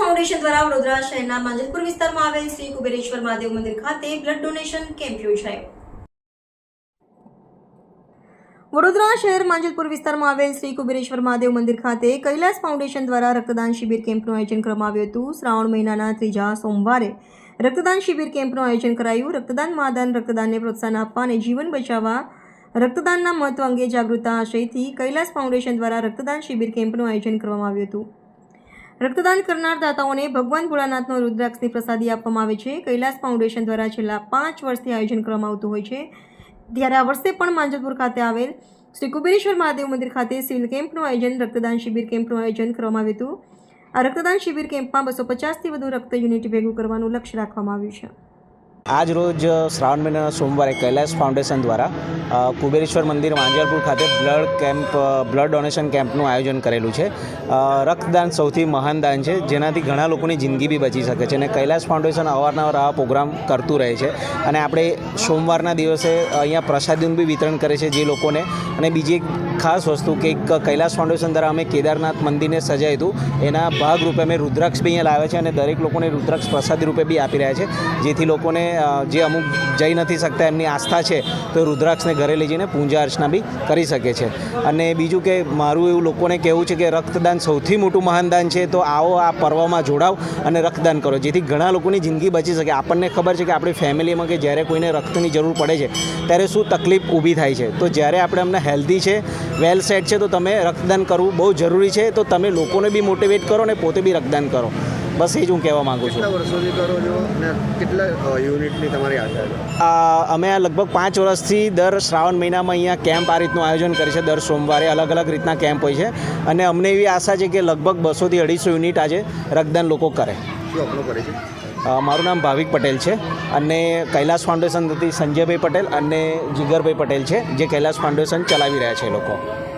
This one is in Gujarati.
ફાઉન્ડેશન દ્વારા વડોદરા શહેરના માંજલપુર વિસ્તારમાં આવેલ શ્રી કુબેરેશ્વર મહાદેવ મંદિર ખાતે બ્લડ ડોનેશન કેમ્પ યોજાયો. વડોદરા શહેર માંજલપુર વિસ્તારમાં આવેલ શ્રી કુબેરેશ્વર મહાદેવ મંદિર ખાતે કૈલાસ ફાઉન્ડેશન દ્વારા રક્તદાન શિબિર કેમ્પનું આયોજન કરવામાં આવ્યું હતું. શ્રાવણ મહિનાના ત્રીજા સોમવારે રક્તદાન શિબિર કેમ્પનું આયોજન કરાયું. રક્તદાન મહાદાન રક્તદાનને પ્રોત્સાહન આપવા અને જીવન બચાવવા રક્તદાનના મહત્વ અંગે જાગૃતતા આશયથી કૈલાસ ફાઉન્ડેશન દ્વારા રક્તદાન શિબિર કેમ્પનું આયોજન કરવામાં આવ્યું હતું. રક્તદાન કરનાર દાતાઓને ભગવાન ભોળાનાથનો રુદ્રાક્ષની પ્રસાદી આપવામાં આવે છે. કૈલાસ ફાઉન્ડેશન દ્વારા છેલ્લા પાંચ વર્ષથી આયોજન કરવામાં આવતું હોય છે. ત્યારે આ વર્ષે પણ માંજલપુર ખાતે આવેલ શ્રી કુબેરેશ્વર મહાદેવ મંદિર ખાતે સિવિલ કેમ્પનું આયોજન, રક્તદાન શિબિર કેમ્પનું આયોજન કરવામાં આવ્યું હતું. આ રક્તદાન શિબિર કેમ્પમાં બસો પચાસથી વધુ રક્ત યુનિટ ભેગું કરવાનું લક્ષ્ય રાખવામાં આવ્યું છે. આજ રોજ શ્રાવણ મહિનાના સોમવારે કૈલાસ ફાઉન્ડેશન દ્વારા કુબેરેશ્વર મંદિર માંજરપુર ખાતે બ્લડ કેમ્પ બ્લડ ડોનેશન કેમ્પનું આયોજન કરેલું છે. રક્તદાન સૌથી મહાન દાન છે, જેનાથી ઘણા લોકોની જિંદગી બી બચી શકે છે અને કૈલાસ ફાઉન્ડેશન અવારનવાર આવા પ્રોગ્રામ કરતું રહે છે. અને આપણે સોમવારના દિવસે અહીંયા પ્રસાદીનું બી વિતરણ કરે છે જે લોકોને. અને બીજી એક ખાસ વસ્તુ કે કૈલાસ ફાઉન્ડેશન દ્વારા અમે કેદારનાથ મંદિરને સજાવ્યું હતું. એના ભાગરૂપે અમે રુદ્રાક્ષ બી અહીંયા લાવ્યા છે અને દરેક લોકોને રુદ્રાક્ષ પ્રસાદી રૂપે બી આપી રહ્યા છે. જેથી લોકોને જે અમુક જઈ નથી શકતા, એમની આસ્થા છે, તો રુદ્રાક્ષને ઘરે લઈ જઈને પૂજા અર્ચના બી કરી શકે છે. અને બીજું કે મારું એવું લોકોને કહેવું છે કે રક્તદાન સૌથી મોટું મહાન દાન છે, તો આવો આ પર્વમાં જોડાવ અને રક્તદાન કરો, જેથી ઘણા લોકોની જિંદગી બચી શકે. આપણને ખબર છે કે આપણી ફેમિલીમાં કે જ્યારે કોઈને રક્તની જરૂર પડે છે, ત્યારે શું તકલીફ ઊભી થાય છે. તો જ્યારે આપણે અમને હેલ્ધી છે, વેલ સેટ છે, તો તમે રક્તદાન કરવું બહુ જરૂરી છે, તો તમે લોકોને બી મોટિવેટ કરો અને પોતે બી રક્તદાન કરો. બસ એ જ હું કહેવા માગું છું. વર્ષોથી કરો છો અને કેટલા યુનિટની તમારી આશા છે? અમે આ લગભગ પાંચ વર્ષથી દર શ્રાવણ મહિનામાં અહીંયા કેમ્પ આ રીતનું આયોજન કરે છે. દર સોમવારે અલગ અલગ રીતના કેમ્પ હોય છે. અને અમને એવી આશા છે કે લગભગ બસોથી અઢીસો યુનિટ આજે રક્તદાન લોકો કરે. મારું નામ ભાવિક પટેલ છે અને કૈલાસ ફાઉન્ડેશન સંજયભાઈ પટેલ અને જીગરભાઈ પટેલ છે જે કૈલાસ ફાઉન્ડેશન ચલાવી રહ્યા છે લોકો.